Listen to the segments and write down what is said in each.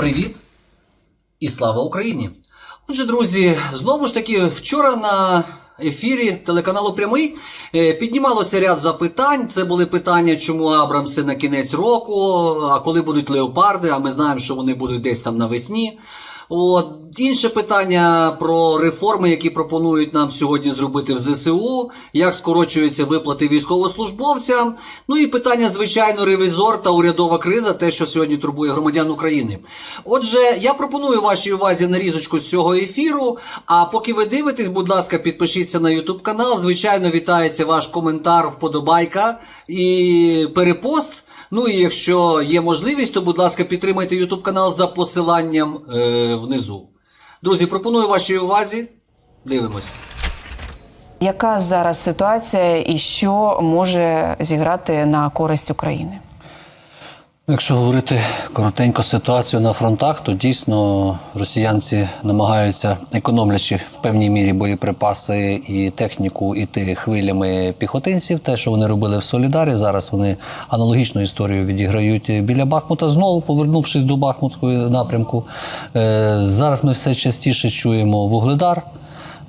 Привіт і слава Україні! Отже, друзі, знову ж таки, вчора на ефірі телеканалу Прямий е, піднімалося ряд запитань. Це були питання, чому Абрамси на кінець року, а коли будуть леопарди, а ми знаємо, що вони будуть десь там навесні. От інше питання про реформи, які пропонують нам сьогодні зробити в ЗСУ, як скорочуються виплати військовослужбовцям. Ну і питання, звичайно, ревізор та урядова криза, те, що сьогодні турбує громадян України. Отже, я пропоную вашій увазі нарізочку з цього ефіру. А поки ви дивитесь, будь ласка, підпишіться на YouTube канал. Звичайно, вітається ваш коментар, вподобайка і перепост. Ну і якщо є можливість, то будь ласка, підтримайте YouTube канал за посиланням е, внизу. Друзі, пропоную вашій увазі. Дивимось. Яка зараз ситуація і що може зіграти на користь України? Якщо говорити коротенько ситуацію на фронтах, то дійсно росіянці намагаються, економлячи в певній мірі боєприпаси і техніку, іти хвилями піхотинців. Те, що вони робили в Солідарі, зараз вони аналогічну історію відіграють біля Бахмута. Знову повернувшись до Бахмутського напрямку. Е, Зараз ми все частіше чуємо вугледар.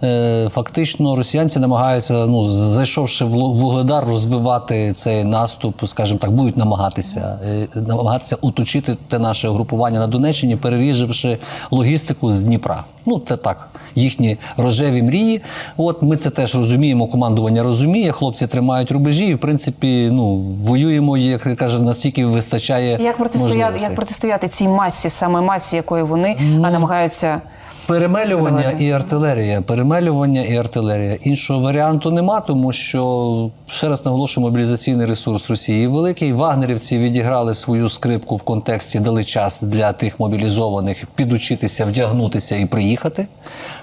Е, Фактично, росіянці намагаються, ну зайшовши в вугледар, розвивати цей наступ, скажімо так, будуть намагатися е, намагатися уточити те наше групування на Донеччині, переріживши логістику з Дніпра. Ну це так, їхні рожеві мрії. От ми це теж розуміємо. Командування розуміє. Хлопці тримають рубежі, і в принципі, ну воюємо, як каже, настільки вистачає Як протистояти, як протистояти цій масі, саме масі, якої вони Ну, намагаються Перемелювання Задавати. і артилерія. Перемелювання і артилерія. Іншого варіанту нема, тому що ще раз наголошую, мобілізаційний ресурс Росії великий. Вагнерівці відіграли свою скрипку в контексті, дали час для тих мобілізованих підучитися, вдягнутися і приїхати.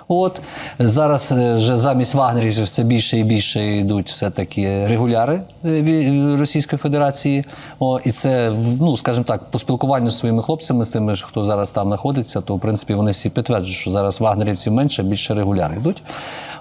От зараз е, вже замість вагнерівців все більше і більше йдуть все-таки регуляри е, Російської Федерації. О, і це, ну скажімо так, по спілкуванню з своїми хлопцями, з тими, хто зараз там знаходиться, то в принципі вони всі підтверджують, що зараз вагнерівців менше, більше регуляри йдуть.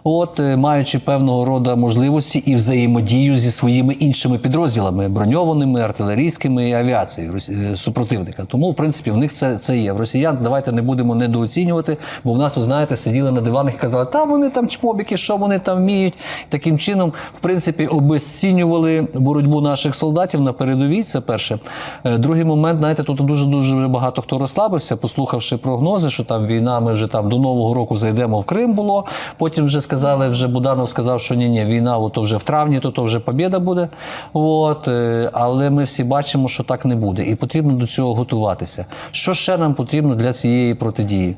От, е, маючи певного роду можливості і взаємодію зі своїми іншими підрозділами броньованими, артилерійськими і авіацією супротивника. Тому, в принципі, в них це, це є. В росіян давайте не будемо недооцінювати, бо в нас, тут, знаєте, сиділи на диванах і казали, та вони там чмобіки, що вони там вміють. Таким чином, в принципі, обезцінювали боротьбу наших солдатів на передовій. Це перше. Е, Другий момент, знаєте, тут дуже дуже багато хто розслабився, послухавши прогнози, що там війна, ми вже там до нового року зайдемо в Крим було. Потім вже сказали, вже Буданов сказав, що ні, ні, війна, от то вже в травні, то, то вже побіда буде. От, е, але ми всі бачимо, що так не буде, і потрібно до цього готуватися. Що ще нам потрібно для цієї протидії?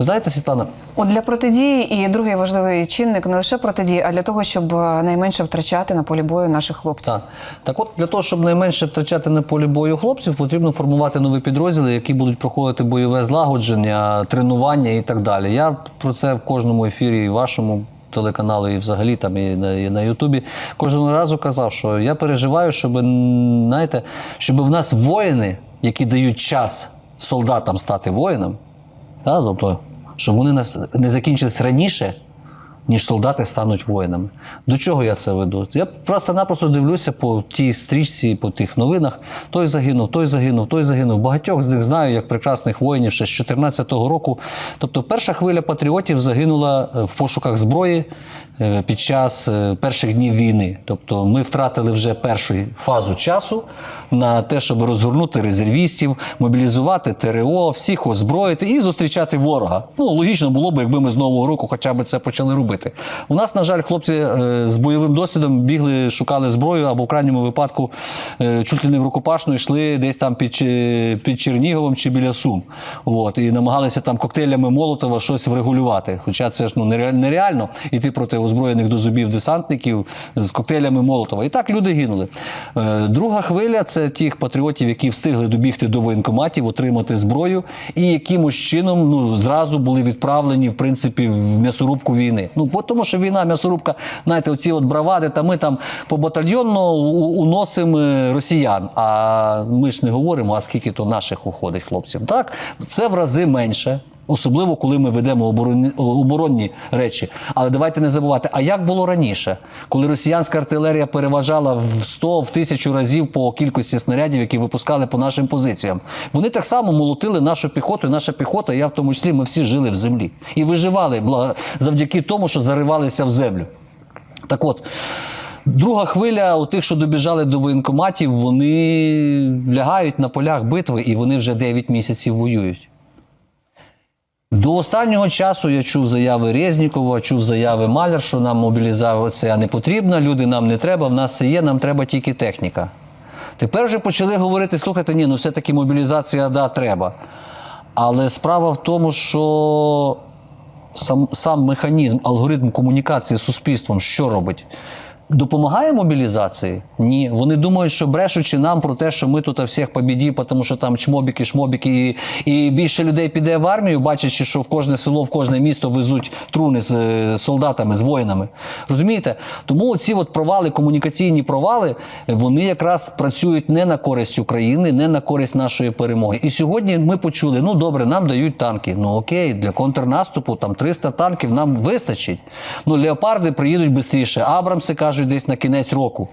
Ви знаєте, Світлана, От для протидії і другий важливий чинник не лише протидії, а для того, щоб е, найменше втрачати на полі бою наших хлопців. Так. так от для того, щоб найменше втрачати на полі бою хлопців, потрібно формувати нові підрозділи, які будуть проходити бойове злагодження, тренування і так далі. Я про це в кожному ефірі і вашому. Телеканалу і взагалі там і на, і на Ютубі кожного разу казав, що я переживаю, щоб знаєте, щоб в нас воїни, які дають час солдатам стати воїном, та, тобто, щоб вони нас не закінчились раніше, ніж солдати стануть воїнами. До чого я це веду? Я просто-напросто дивлюся по тій стрічці, по тих новинах. Той загинув, той загинув, той загинув. Багатьох з них знаю як прекрасних воїнів ще з 2014 року. Тобто, перша хвиля патріотів загинула е, в пошуках зброї під час е, перших днів війни. Тобто, ми втратили вже першу фазу часу на те, щоб розгорнути резервістів, мобілізувати ТРО, всіх озброїти і зустрічати ворога. Ну логічно було б, якби ми з нового року хоча б це почали робити. У нас, на жаль, хлопці е, з бойовим досвідом бігли, шукали зброю або в крайньому випадку е, чуть ли не в рукопашну йшли десь там під, під Черніговом чи біля Сум. От, і намагалися там коктейлями Молотова щось врегулювати. Хоча це ж ну нереаль- нереально йти проти озброєних до зубів десантників з коктейлями Молотова. І так люди гинули. Е, Друга хвиля це тих патріотів, які встигли добігти до воєнкоматів, отримати зброю, і якимось чином ну зразу були відправлені в принципі в м'ясорубку війни. Ну тому, що війна, м'ясорубка, знаєте, оці от бравади, та ми там по батальйонно уносимо е, росіян. А ми ж не говоримо, а скільки то наших уходить хлопців. Так, це в рази менше. Особливо, коли ми ведемо оборонні, оборонні речі. Але давайте не забувати, а як було раніше, коли росіянська артилерія переважала в 100, в тисячу разів по кількості снарядів, які випускали по нашим позиціям. Вони так само молотили нашу піхоту, і наша піхота, я в тому числі, ми всі жили в землі і виживали завдяки тому, що заривалися в землю. Так от, друга хвиля, у тих, що добіжали до воєнкоматів, вони лягають на полях битви і вони вже 9 місяців воюють. До останнього часу я чув заяви Резнікова, чув заяви Маляр, що нам мобілізація не потрібна, люди нам не треба, в нас все є, нам треба тільки техніка. Тепер вже почали говорити: слухайте, ні, ну все-таки мобілізація да, треба. Але справа в тому, що сам, сам механізм, алгоритм комунікації з суспільством що робить? Допомагає мобілізації? Ні. Вони думають, що брешучи нам про те, що ми тут всіх побіді, тому що там чмобіки, шмобіки, і, і більше людей піде в армію, бачачи, що в кожне село, в кожне місто везуть труни з е, солдатами, з воїнами. Розумієте? Тому ці от провали, комунікаційні провали, вони якраз працюють не на користь України, не на користь нашої перемоги. І сьогодні ми почули: ну добре, нам дають танки. Ну окей, для контрнаступу там 300 танків нам вистачить. Ну, леопарди приїдуть швидше. Абрамси кажуть десь на кінець року.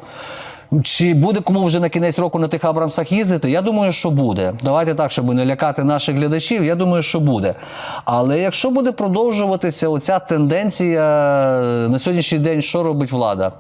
Чи буде кому вже на кінець року на тих Абрамсах їздити? Я думаю, що буде. Давайте так, щоб не лякати наших глядачів. Я думаю, що буде. Але якщо буде продовжуватися оця тенденція на сьогоднішній день, що робить влада?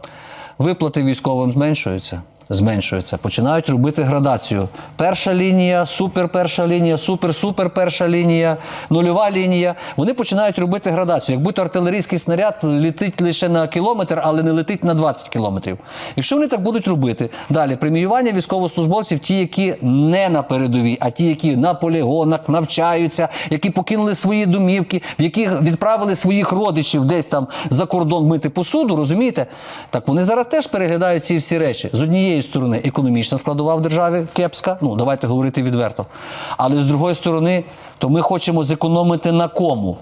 Виплати військовим зменшуються. Зменшуються, починають робити градацію. Перша лінія, супер перша лінія, супер супер перша лінія, нульова лінія. Вони починають робити градацію. Як будь артилерійський снаряд летить лише на кілометр, але не летить на 20 кілометрів. Якщо вони так будуть робити, далі преміювання військовослужбовців, ті, які не на передовій, а ті, які на полігонах навчаються, які покинули свої домівки, в яких відправили своїх родичів десь там за кордон мити посуду, розумієте? Так вони зараз теж переглядають ці всі речі. З однієї сторони, економічна складова в державі кепська, ну давайте говорити відверто. Але з другої сторони, то ми хочемо зекономити на кому?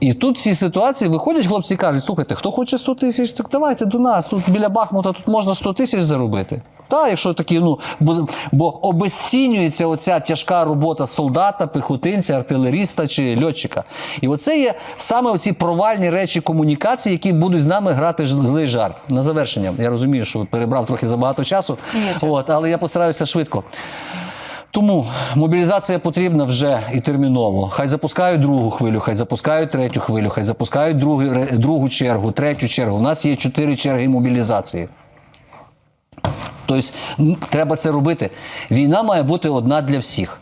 І тут в цій ситуації виходять хлопці і кажуть: слухайте, хто хоче 100 тисяч, так давайте до нас. Тут біля Бахмута тут можна 100 тисяч заробити. Так, якщо такі, ну бо, бо обезцінюється оця тяжка робота солдата, піхотинця, артилеріста чи льотчика. І оце є саме оці провальні речі комунікації, які будуть з нами грати злий жарт. На завершення. Я розумію, що перебрав трохи забагато часу, час. От, але я постараюся швидко. Тому мобілізація потрібна вже і терміново. Хай запускають другу хвилю, хай запускають третю хвилю, хай запускають другу, другу чергу, третю чергу. У нас є чотири черги мобілізації. Тобто треба це робити. Війна має бути одна для всіх.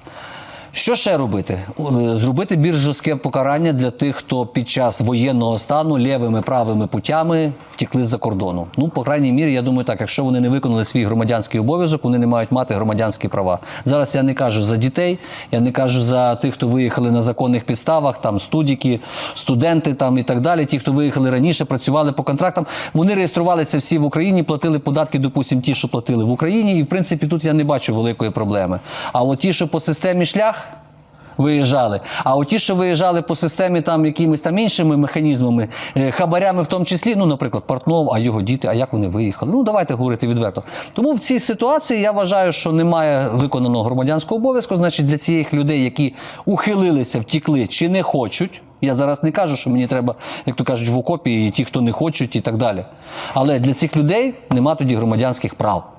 Що ще робити? Е, Зробити більш жорстке покарання для тих, хто під час воєнного стану лівими правими путями втекли з-за кордону. Ну, по крайній мірі, я думаю, так, якщо вони не виконали свій громадянський обов'язок, вони не мають мати громадянські права. Зараз я не кажу за дітей, я не кажу за тих, хто виїхали на законних підставах, там студіки, студенти там і так далі. Ті, хто виїхали раніше, працювали по контрактам. Вони реєструвалися всі в Україні, платили податки, допустимо, ті, що платили в Україні. І в принципі тут я не бачу великої проблеми. А от ті, що по системі шлях виїжджали. А от ті, що виїжджали по системі там якимись там іншими механізмами, е, хабарями в тому числі, ну, наприклад, Портнов, а його діти, а як вони виїхали? Ну, давайте говорити відверто. Тому в цій ситуації я вважаю, що немає виконаного громадянського обов'язку. Значить, для цих людей, які ухилилися, втікли чи не хочуть. Я зараз не кажу, що мені треба, як то кажуть, в окопі, і ті, хто не хочуть, і так далі. Але для цих людей нема тоді громадянських прав.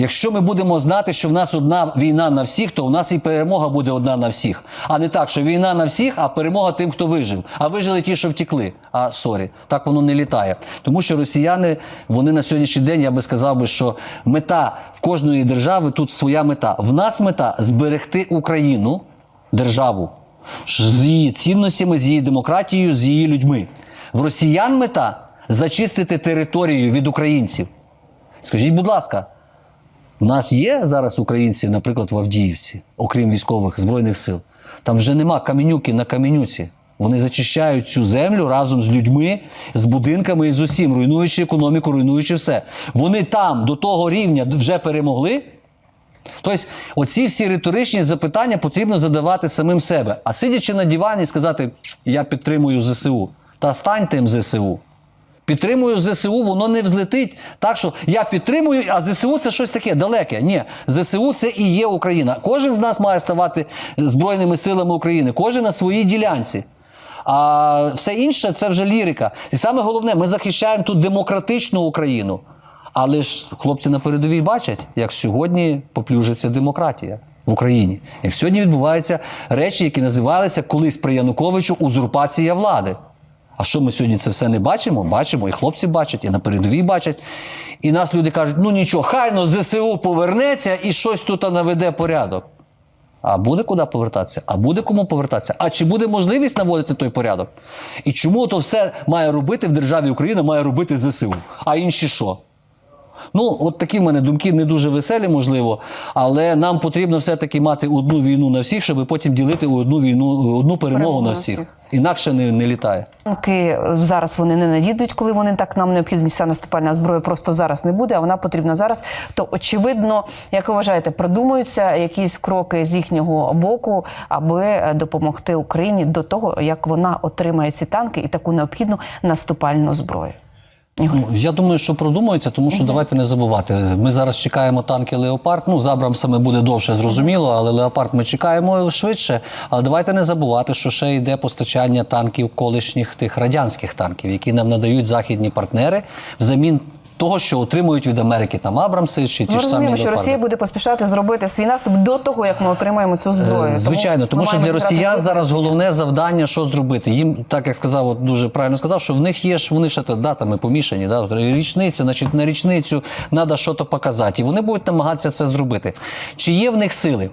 Якщо ми будемо знати, що в нас одна війна на всіх, то у нас і перемога буде одна на всіх. А не так, що війна на всіх, а перемога тим, хто вижив. А вижили ті, що втекли. А сорі, так воно не літає. Тому що росіяни, вони на сьогоднішній день, я би сказав би, що мета в кожної держави тут своя мета. В нас мета зберегти Україну, державу, з її цінностями, з її демократією, з її людьми. В росіян мета зачистити територію від українців. Скажіть, будь ласка. У нас є зараз українці, наприклад, в Авдіївці, окрім військових збройних сил. Там вже нема каменюки на каменюці. Вони зачищають цю землю разом з людьми, з будинками і з усім, руйнуючи економіку, руйнуючи все. Вони там до того рівня вже перемогли. Тобто, оці всі риторичні запитання потрібно задавати самим себе. А сидячи на дивані, сказати, я підтримую ЗСУ. Та стань тим ЗСУ. Підтримую ЗСУ, воно не взлетить. Так що я підтримую, а ЗСУ це щось таке далеке. Ні, ЗСУ це і є Україна. Кожен з нас має ставати Збройними силами України, кожен на своїй ділянці. А все інше це вже лірика. І саме головне, ми захищаємо тут демократичну Україну. Але ж хлопці на передовій бачать, як сьогодні поплюжиться демократія в Україні. Як сьогодні відбуваються речі, які називалися колись при Януковичу узурпація влади. А що ми сьогодні це все не бачимо? Бачимо, і хлопці бачать, і на передовій бачать. І нас люди кажуть: ну нічого, хай но ЗСУ повернеться і щось тут наведе порядок. А буде куди повертатися? А буде кому повертатися? А чи буде можливість наводити той порядок? І чому то все має робити в державі Україна, має робити ЗСУ? А інші що? Ну, от такі в мене думки не дуже веселі, можливо, але нам потрібно все-таки мати одну війну на всіх, щоб потім ділити одну війну, одну перемогу Перемогу на всіх. всіх. Інакше не, не літає. Танки зараз вони не надійдуть, коли вони так нам необхідні. Ця наступальна зброя просто зараз не буде, а вона потрібна зараз. То очевидно, як ви вважаєте, продумуються якісь кроки з їхнього боку, аби допомогти Україні до того, як вона отримає ці танки і таку необхідну наступальну зброю. Ну, я думаю, що продумується, тому що давайте не забувати. Ми зараз чекаємо танки Леопард. Ну, з Абрамсами буде довше, зрозуміло, але Леопард ми чекаємо швидше. Але давайте не забувати, що ще йде постачання танків колишніх тих радянських танків, які нам надають західні партнери взамін того, що отримують від Америки там Абрамси чи ті ж самі розуміємо, що Леопарди. Росія буде поспішати зробити свій наступ до того, як ми отримаємо цю зброю. Е, Звичайно, тому, ми що для росіян в зараз головне завдання, що зробити. Їм, так як сказав, от дуже правильно сказав, що в них є ж вони ще датами помішані. Да? Річниця, значить, на річницю треба щось показати. І вони будуть намагатися це зробити. Чи є в них сили?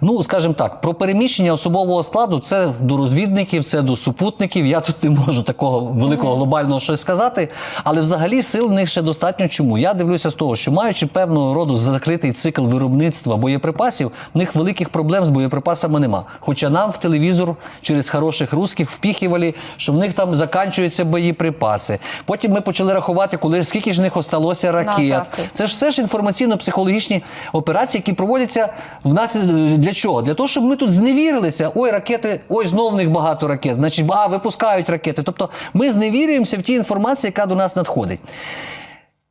Ну, скажімо так, про переміщення особового складу це до розвідників, це до супутників. Я тут не можу такого великого глобального щось сказати. Але взагалі сил в них ще достатньо. Чому? Я дивлюся з того, що маючи певного роду закритий цикл виробництва боєприпасів, в них великих проблем з боєприпасами нема. Хоча нам в телевізор через хороших русських впіхівали, що в них там заканчуються боєприпаси. Потім ми почали рахувати, коли скільки ж в них осталося ракет. Це ж все ж інформаційно-психологічні операції, які проводяться в нас е, для чого? Для того, щоб ми тут зневірилися. Ой, ракети, ой, знов в них багато ракет. Значить, а випускають ракети. Тобто ми зневірюємося в тій інформації, яка до нас надходить.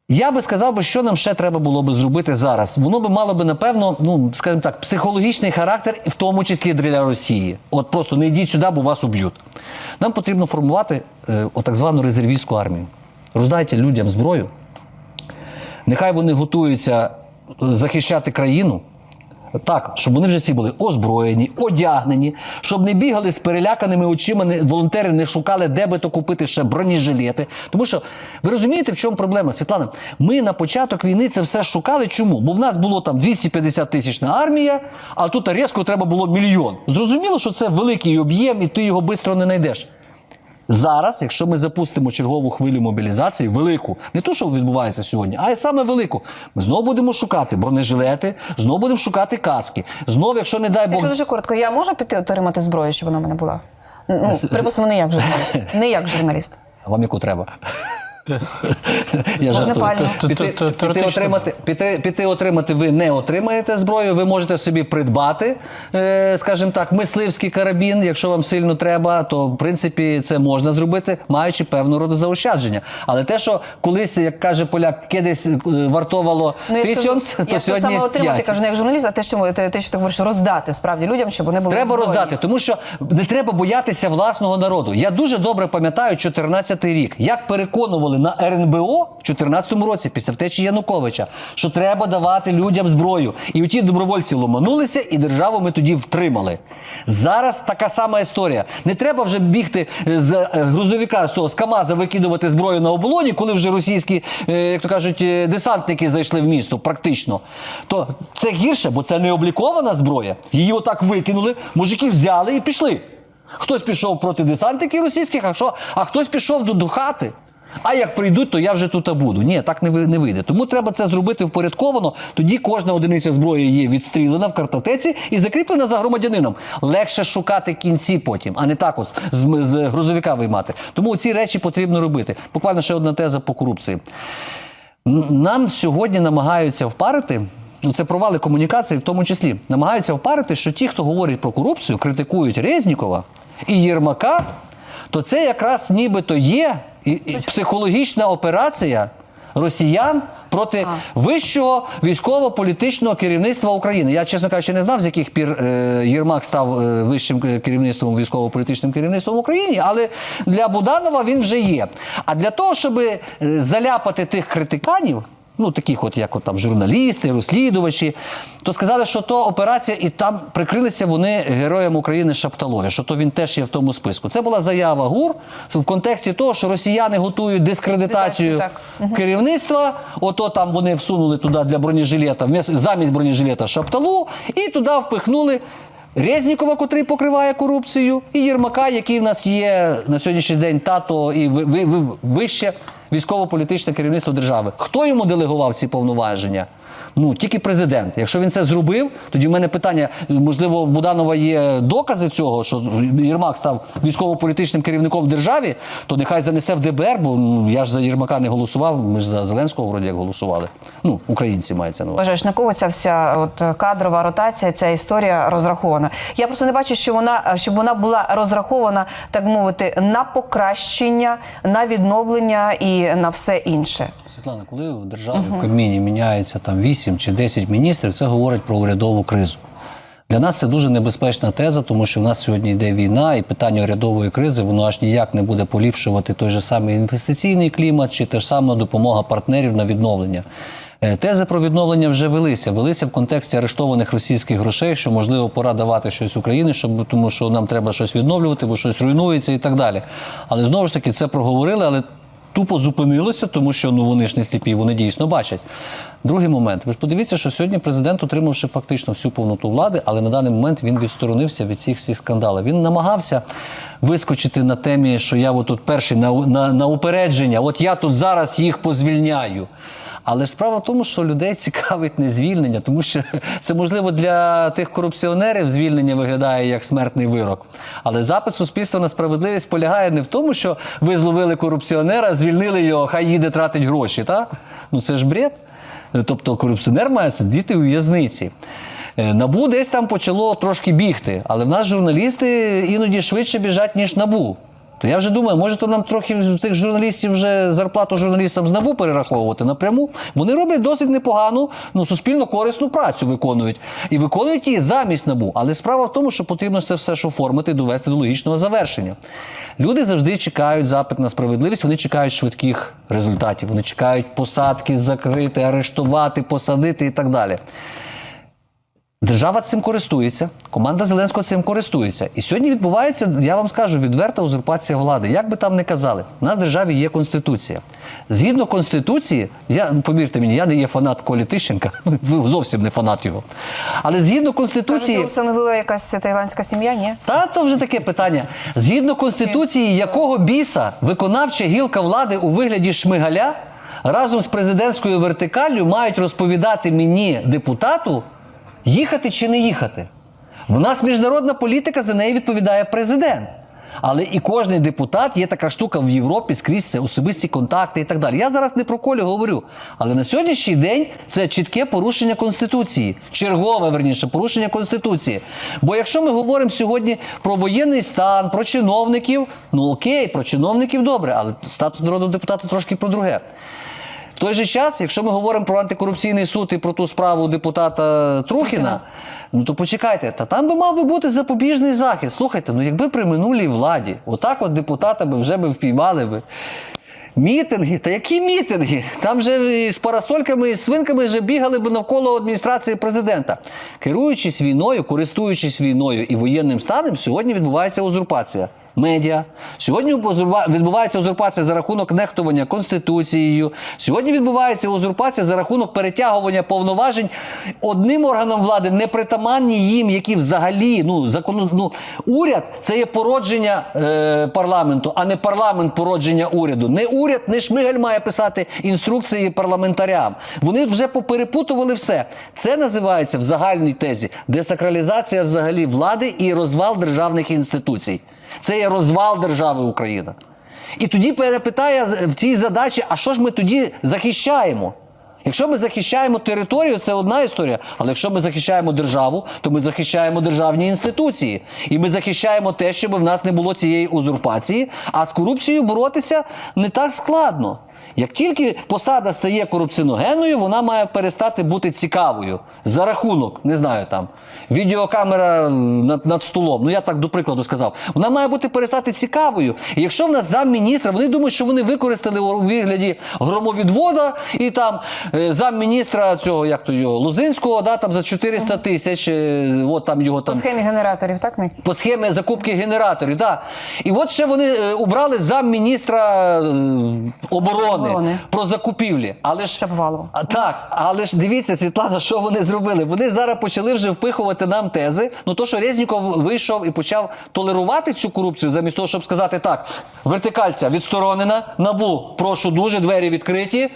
Я би сказав би, що нам ще треба було би зробити зараз. Воно би мало би, напевно, ну скажімо так, психологічний характер, в тому числі для Росії. От просто не йдіть сюди, бо вас уб'ють. Нам потрібно формувати е, так звану резервістську армію. Роздайте людям зброю. Нехай вони готуються е, захищати країну. Так, щоб вони вже всі були озброєні, одягнені, щоб не бігали з переляканими очима, не, волонтери не шукали, де би то купити ще бронежилети. Тому що ви розумієте, в чому проблема, Світлана? Ми на початок війни це все шукали. Чому? Бо в нас було там 250 тисячна армія, а тут різко треба було мільйон. Зрозуміло, що це великий об'єм, і ти його швидко не знайдеш. Зараз, якщо ми запустимо чергову хвилю мобілізації, велику, не то, що відбувається сьогодні, а й саме велику, ми знову будемо шукати бронежилети, знову будемо шукати каски. Знову, якщо не дай Бог. Якщо дуже коротко, я можу піти отримати зброю, щоб вона в мене була? Ну, припустимо, не як журналіст. Не як журналіст. А вам яку треба? Я жартую. Піти, піти, отримати, піти, піти отримати ви не отримаєте зброю, ви можете собі придбати, е, скажімо так, мисливський карабін, якщо вам сильно треба, то в принципі це можна зробити, маючи певну роду заощадження. Але те, що колись, як каже поляк, кидись е, вартовало Ну, тисяч, то я сьогодні саме отримати, кажу, не як журналіст, а те, що те, те, що ти говориш, роздати справді людям, щоб вони були Треба озброєні. роздати, тому що не треба боятися власного народу. Я дуже добре пам'ятаю 14-й рік, як переконували на РНБО в 14-му році, після втечі Януковича, що треба давати людям зброю. І оті добровольці ломанулися, і державу ми тоді втримали. Зараз така сама історія. Не треба вже бігти з е, грузовика з того з КАМАЗа викидувати зброю на оболоні, коли вже російські, е, як то кажуть, е, десантники зайшли в місто, практично. То це гірше, бо це не облікована зброя. Її отак викинули, мужики взяли і пішли. Хтось пішов проти десантників російських, а що? А хтось пішов до хати. А як прийдуть, то я вже тут буду. Ні, так не не вийде. Тому треба це зробити впорядковано. Тоді кожна одиниця зброї є відстрілена в картотеці і закріплена за громадянином. Легше шукати кінці потім, а не так от з, з грузовика виймати. Тому ці речі потрібно робити. Буквально ще одна теза по корупції. Нам сьогодні намагаються впарити. Ну, це провали комунікації, в тому числі намагаються впарити, що ті, хто говорить про корупцію, критикують Резнікова і Єрмака, то це якраз нібито є і, і психологічна операція росіян проти вищого військово-політичного керівництва України. Я, чесно кажучи, не знав, з яких пір е, Єрмак став е, вищим е, керівництвом військово-політичним керівництвом в Україні, але для Буданова він вже є. А для того, щоб заляпати тих критиканів. Ну, таких, от як от там журналісти, розслідувачі, то сказали, що то операція, і там прикрилися вони героям України Шапталою, що то він теж є в тому списку. Це була заява ГУР в контексті того, що росіяни готують дискредитацію Так. керівництва. Ото там вони всунули туди для бронежилета, замість бронежилета Шапталу, і туди впихнули. Резнікова, котрий покриває корупцію, і Єрмака, який в нас є на сьогоднішній день тато і ви, ви, ви, вище військово-політичне керівництво держави. Хто йому делегував ці повноваження? Ну тільки президент. Якщо він це зробив, тоді в мене питання: можливо, в Буданова є докази цього, що Єрмак став військово-політичним керівником державі, то нехай занесе в ДБР, бо ну, я ж за Єрмака не голосував. Ми ж за Зеленського вроді як голосували. Ну, українці мається на увазі. Вважаєш, на кого ця вся от кадрова ротація, ця історія розрахована? Я просто не бачу, що вона щоб вона була розрахована, так мовити, на покращення, на відновлення і на все інше. Світлана, коли в державі в Кабміні міняється там 8 чи 10 міністрів, це говорить про урядову кризу. Для нас це дуже небезпечна теза, тому що в нас сьогодні йде війна, і питання урядової кризи воно аж ніяк не буде поліпшувати той же самий інвестиційний клімат чи те ж саме допомога партнерів на відновлення. Е, Тези про відновлення вже велися. Велися в контексті арештованих російських грошей, що можливо пора давати щось Україні, щоб тому що нам треба щось відновлювати, бо щось руйнується і так далі. Але знову ж таки це проговорили, але тупо зупинилося, тому що ну вони ж не сліпі, вони дійсно бачать. Другий момент. Ви ж подивіться, що сьогодні президент, отримавши фактично всю повноту влади, але на даний момент він відсторонився від цих всіх скандалів. Він намагався вискочити на темі, що я от тут перший на, на, на упередження, от я тут зараз їх позвільняю. Але справа в тому, що людей цікавить не звільнення, тому що це можливо для тих корупціонерів звільнення виглядає як смертний вирок. Але запит суспільства на справедливість полягає не в тому, що ви зловили корупціонера, звільнили його, хай їде тратить гроші. Так? Ну це ж бред. Тобто корупціонер має сидіти у в'язниці. Е, Набу десь там почало трошки бігти, але в нас журналісти іноді швидше біжать, ніж набу. То я вже думаю, може то нам трохи тих журналістів вже зарплату журналістам з НАБУ перераховувати напряму. Вони роблять досить непогану, ну суспільно корисну працю виконують. І виконують її замість НАБУ. Але справа в тому, що потрібно це все ж оформити і довести до логічного завершення. Люди завжди чекають запит на справедливість, вони чекають швидких результатів. Вони чекають посадки закрити, арештувати, посадити і так далі. Держава цим користується, команда Зеленського цим користується. І сьогодні відбувається, я вам скажу, відверта узурпація влади. Як би там не казали, у нас в державі є конституція. Згідно конституції, я ну, повірте мені, я не є фанат Колі Тищенка, ви зовсім не фанат його. Але згідно конституції. це встановила якась таїландська сім'я, ні? Та то вже таке питання. Згідно конституції, якого біса виконавча гілка влади у вигляді шмигаля разом з президентською вертикаллю мають розповідати мені, депутату, їхати чи не їхати. В нас міжнародна політика, за неї відповідає президент. Але і кожний депутат є така штука в Європі скрізь це особисті контакти і так далі. Я зараз не про колі говорю. Але на сьогоднішній день це чітке порушення Конституції, чергове верніше порушення Конституції. Бо якщо ми говоримо сьогодні про воєнний стан, про чиновників, ну окей, про чиновників добре, але статус народного депутата трошки про друге. В той же час, якщо ми говоримо про антикорупційний суд і про ту справу депутата Трухіна, ну то почекайте, та там би мав би бути запобіжний захист. Слухайте, ну якби при минулій владі, отак от депутата би вже би впіймали би. Мітинги, та які мітинги? Там же і з парасольками і з свинками вже бігали б навколо адміністрації президента. Керуючись війною, користуючись війною і воєнним станом, сьогодні відбувається узурпація медіа. Сьогодні відбувається узурпація за рахунок нехтування конституцією. Сьогодні відбувається узурпація за рахунок перетягування повноважень одним органам влади, непритаманні їм, які взагалі ну закону ну уряд це є породження е, парламенту, а не парламент породження уряду. Не уряд, не шмигаль має писати інструкції парламентарям. Вони вже поперепутували все. Це називається в загальній тезі десакралізація взагалі влади і розвал державних інституцій. Це є розвал держави Україна. І тоді перепитає в цій задачі, а що ж ми тоді захищаємо? Якщо ми захищаємо територію, це одна історія. Але якщо ми захищаємо державу, то ми захищаємо державні інституції. І ми захищаємо те, щоб в нас не було цієї узурпації. А з корупцією боротися не так складно. Як тільки посада стає корупціоногенною, вона має перестати бути цікавою за рахунок, не знаю там, відеокамера над, над столом. Ну я так до прикладу сказав. Вона має бути перестати цікавою. І якщо в нас замміністра, вони думають, що вони використали у вигляді громовідвода і там е, замміністра цього, як то його, Лузинського, да, там за 400 тисяч, е, от там його По схемі генераторів, так не по схемі закупки генераторів. Да. І от ще вони е, убрали замміністра е, оборони, Оборони. про закупівлі. Але ж Шаповалова. а, так, але ж дивіться, Світлана, що вони зробили? Вони зараз почали вже впихувати нам тези. Ну то, що Резніков вийшов і почав толерувати цю корупцію, замість того, щоб сказати так: вертикальця відсторонена, набу, прошу дуже, двері відкриті.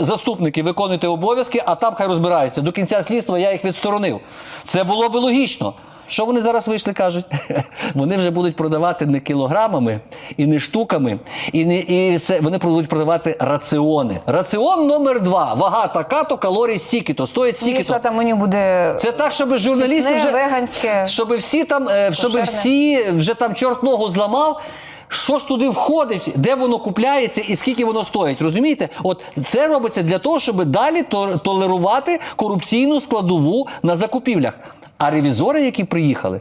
Заступники, виконуйте обов'язки, а там хай розбираються. До кінця слідства я їх відсторонив. Це було би логічно. Що вони зараз вийшли, кажуть? Вони вже будуть продавати не кілограмами і не штуками, і не і все, вони будуть продавати раціони. Раціон номер два. Вага така, то калорій стільки, то стоїть стільки. що там меню буде Це так, щоб журналісти Пісне, вже веганське. щоб всі там, е, щоб всі вже там чорт ногу зламав. Що ж туди входить, де воно купляється і скільки воно стоїть? Розумієте? От це робиться для того, щоб далі то- толерувати корупційну складову на закупівлях. А ревізори, які приїхали,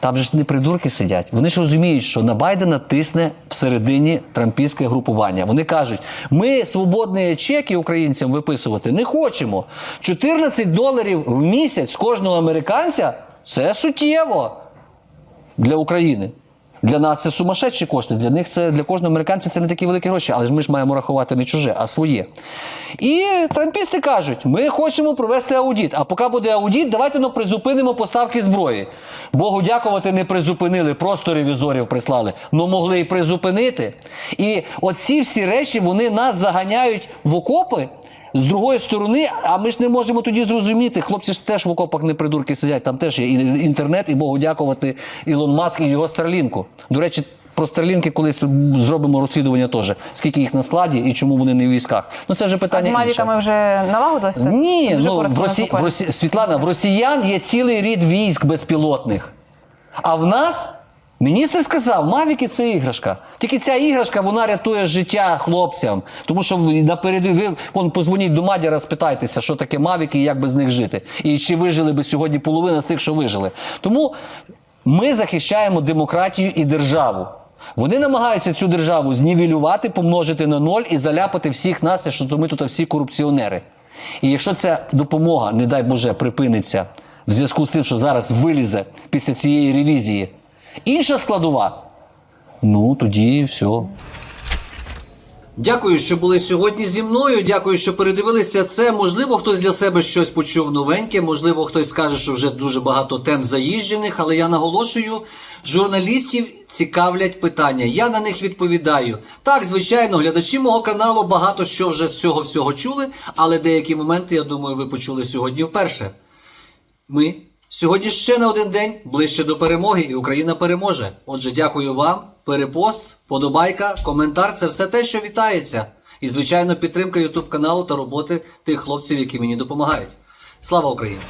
там же ж не придурки сидять. Вони ж розуміють, що на Байдена тисне всередині трампійське групування. Вони кажуть: ми свободні чеки українцям виписувати не хочемо. 14 доларів в місяць кожного американця це суттєво для України. Для нас це сумасшедші кошти. Для них це для кожного американця це не такі великі гроші, але ж ми ж маємо рахувати не чуже, а своє. І трампісти кажуть: ми хочемо провести аудіт. А поки буде аудіт, давайте ну, призупинимо поставки зброї. Богу дякувати, не призупинили, просто ревізорів прислали. Ну могли і призупинити. І оці всі речі вони нас заганяють в окопи. З другої сторони, а ми ж не можемо тоді зрозуміти. Хлопці ж теж в окопах не придурки сидять. Там теж є і інтернет, і Богу дякувати Ілон Маск і його Старлінку. До речі, про Старлінки колись зробимо розслідування теж. Скільки їх на складі і чому вони не в військах. Ну це вже а питання. з інше. мавіками вже налагодилось? так? Ні, Дуже ну в Росі... в. Росі... Світлана, в росіян є цілий рід військ безпілотних. А в нас міністр сказав, Мавіки це іграшка. Тільки ця іграшка вона рятує життя хлопцям. Тому що наперед ви вон, позвоніть до Мадяра, спитайтеся, що таке Мавіки і як без них жити. І чи вижили би сьогодні половина з тих, що вижили. Тому ми захищаємо демократію і державу. Вони намагаються цю державу знівелювати, помножити на ноль і заляпати всіх нас, що ми тут всі корупціонери. І якщо ця допомога, не дай Боже, припиниться в зв'язку з тим, що зараз вилізе після цієї ревізії, інша складова, ну тоді все. Дякую, що були сьогодні зі мною. Дякую, що передивилися це. Можливо, хтось для себе щось почув новеньке. Можливо, хтось скаже, що вже дуже багато тем заїжджених, але я наголошую, журналістів цікавлять питання. Я на них відповідаю. Так, звичайно, глядачі мого каналу багато що вже з цього всього чули, але деякі моменти, я думаю, ви почули сьогодні вперше. Ми сьогодні ще на один день ближче до перемоги, і Україна переможе. Отже, дякую вам. Перепост, подобайка, коментар це все те, що вітається. І, звичайно, підтримка Ютуб каналу та роботи тих хлопців, які мені допомагають. Слава Україні!